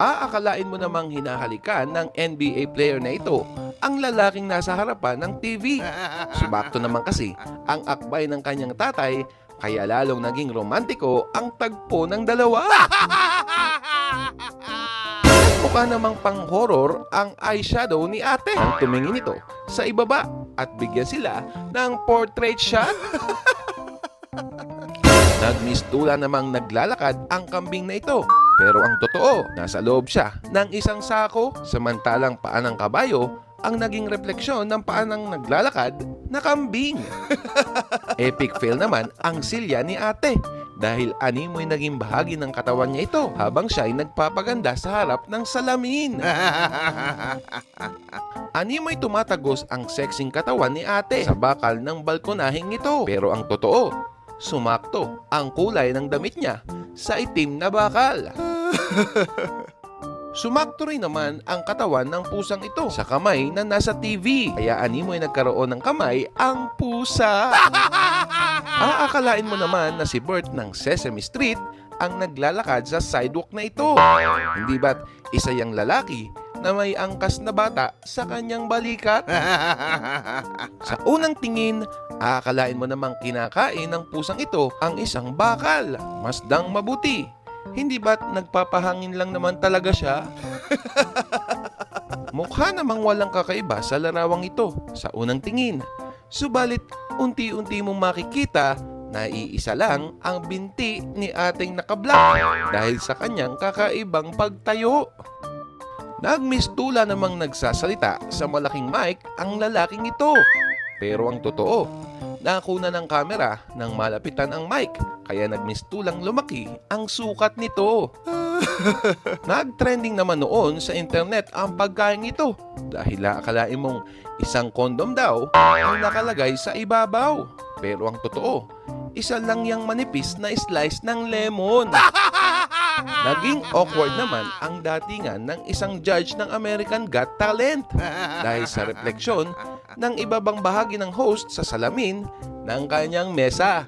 Aakalain mo namang hinahalikan ng NBA player na ito ang lalaking nasa harapan ng TV. Sumakto naman kasi ang akbay ng kanyang tatay kaya lalong naging romantiko ang tagpo ng dalawa. Mukha namang pang-horror ang eyeshadow ni ate. Nang tumingin ito sa ibaba at bigyan sila ng portrait shot. Nagmistula namang naglalakad ang kambing na ito. Pero ang totoo, nasa loob siya ng isang sako samantalang paa ng kabayo ang naging refleksyon ng paa ng naglalakad na kambing. Epic fail naman ang silya ni ate dahil animoy naging bahagi ng katawan niya ito habang siya ay nagpapaganda sa harap ng salamin. Animoy tumatagos ang sexing katawan ni ate sa bakal ng balkonahing ito. Pero ang totoo, sumakto ang kulay ng damit niya sa itim na bakal. Sumakto rin naman ang katawan ng pusang ito sa kamay na nasa TV. Kaya animoy nagkaroon ng kamay ang pusa. Aakalain mo naman na si Bert ng Sesame Street ang naglalakad sa sidewalk na ito. Hindi ba't isa yung lalaki na may angkas na bata sa kanyang balikat? Sa unang tingin, aakalain mo namang kinakain ng pusang ito ang isang bakal. Masdang mabuti. Hindi ba't nagpapahangin lang naman talaga siya? Mukha namang walang kakaiba sa larawang ito sa unang tingin. Subalit, unti-unti mong makikita na iisa lang ang binti ni ating nakablak dahil sa kanyang kakaibang pagtayo. Nagmistula namang nagsasalita sa malaking mic ang lalaking ito. Pero ang totoo, nakuna ng kamera nang malapitan ang mic kaya nagmistulang lumaki ang sukat nito. Nag-trending naman noon sa internet ang pagkain ito dahil akalain mong isang kondom daw ang nakalagay sa ibabaw. Pero ang totoo, isa lang yung manipis na slice ng lemon. Naging awkward naman ang datingan ng isang judge ng American Got Talent dahil sa refleksyon ng ibabang bahagi ng host sa salamin ng kanyang mesa.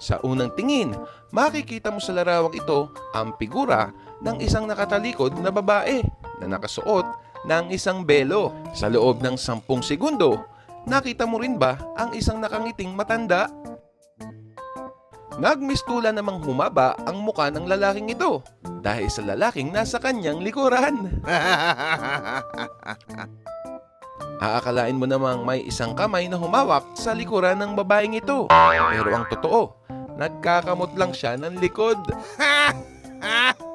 Sa unang tingin, makikita mo sa larawang ito ang figura ng isang nakatalikod na babae na nakasuot ng isang belo. Sa loob ng sampung segundo, nakita mo rin ba ang isang nakangiting matanda? Nagmistula namang humaba ang muka ng lalaking ito dahil sa lalaking nasa kanyang likuran. Aakalain mo namang may isang kamay na humawak sa likuran ng babaeng ito. Pero ang totoo, nagkakamot lang siya ng likod.